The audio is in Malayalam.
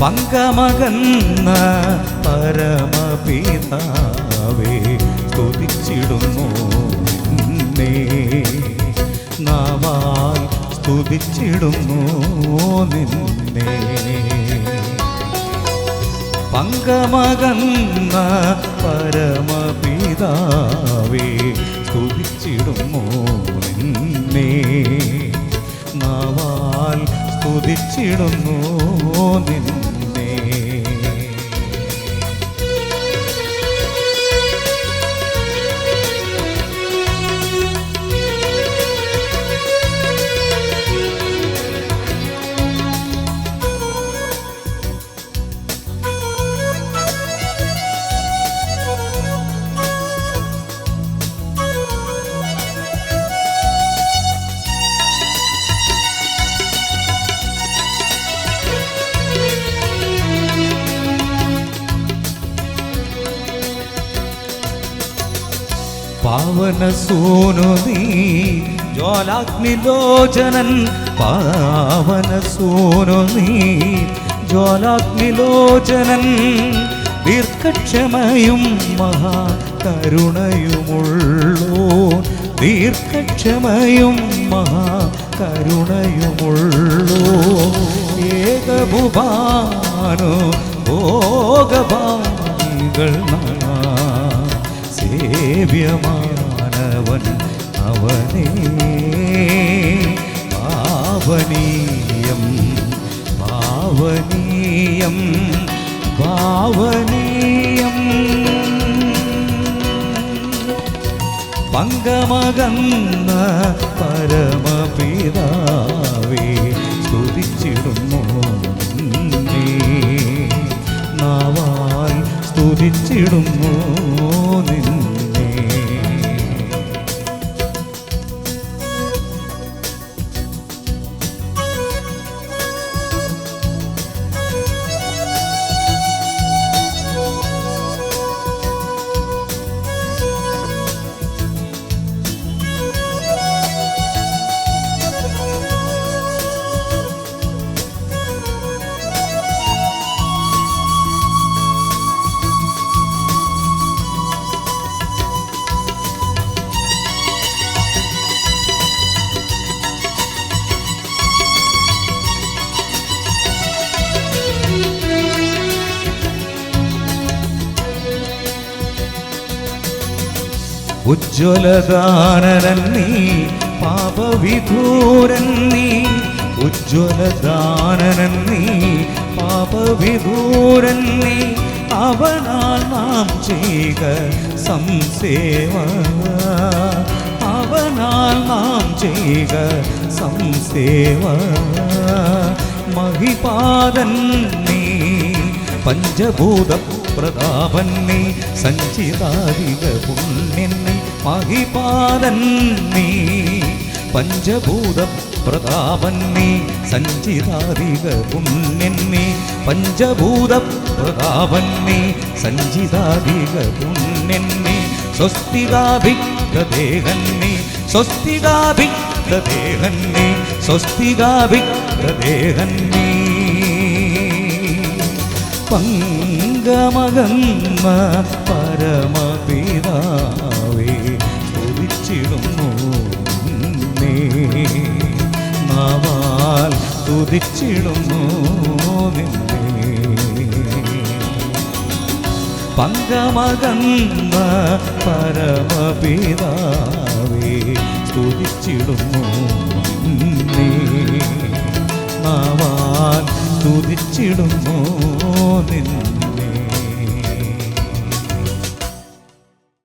പങ്കമകന്ന പരമപിതാവേ സ്തുതിച്ചിടുന്നു നിന്നെ. നാവാൽ സ്തുതിച്ചിടുന്നു നിന്നെ. പങ്കമകന്ന പരമപിതാവേ സ്തുതിച്ചിടുന്നു നിന്നെ. നാവാൽ സ്തുതിച്ചിടുന്നു നിന്നെ. നീ ജ്വാലാഗ്നിലോചനൻ പാവന സോനു നീ ജ്വാലാഗ്നിലോചനൻ ദീർഘക്ഷമയും മഹാകരുണയുമുള്ളോ. ദീർഘക്ഷമയും മഹാകരുണയുമുള്ളോ. ഏകഭുഭാനോ ഭോഗഭാനികൾ നാം സേവ്യമാനവൻ അവനേ പാവനീയം പാവനീയം പാവനീയം പങ്കമകന്ന പരമപിതാവേ ഉജ്ജ്വലദാനനൻ നീ പാപവിധൂരൻ നീ ഉജ്ജ്വലദാനനൻ നീ പാപവിധൂരൻ നീ അവനാൽ നാം ചെയ്യുക സംസേവ അവനാൽ നാം ചെയ്യുക സംസേവ മഹിപാദൻ നീ പഞ്ചഭൂത പ്രതാപൻ നീ സഞ്ചിതാധിക പുണ്യൻ നീ മഹിപാലൻ നീ പഞ്ചഭൂത പ്രതാപൻ നീ സഞ്ചിതാധിക പുണ്യൻ നീ പഞ്ചഭൂത പ്രതാപൻ നീ സഞ്ചിതാധിക പുണ്യൻ നീ സ്വസ്തികാഭിഗ്രദേഹൻ നീ സ്വസ്തികാഭിഗ്രദേഹൻ നീ സ്വസ്തികാഭിഗ്രദേഹൻ നീ. പങ്കമകന്ന പരമപിതാവേ നാവാൽ തുതിച്ചിടുന്നു നിന്നെ. പങ്കമകന്ന പരമപിതാവേ സ്തുതിച്ചിടുന്നു നിന്നെ. നാവാൽ സ്തുതിച്ചിടുന്നു നിന്നെ.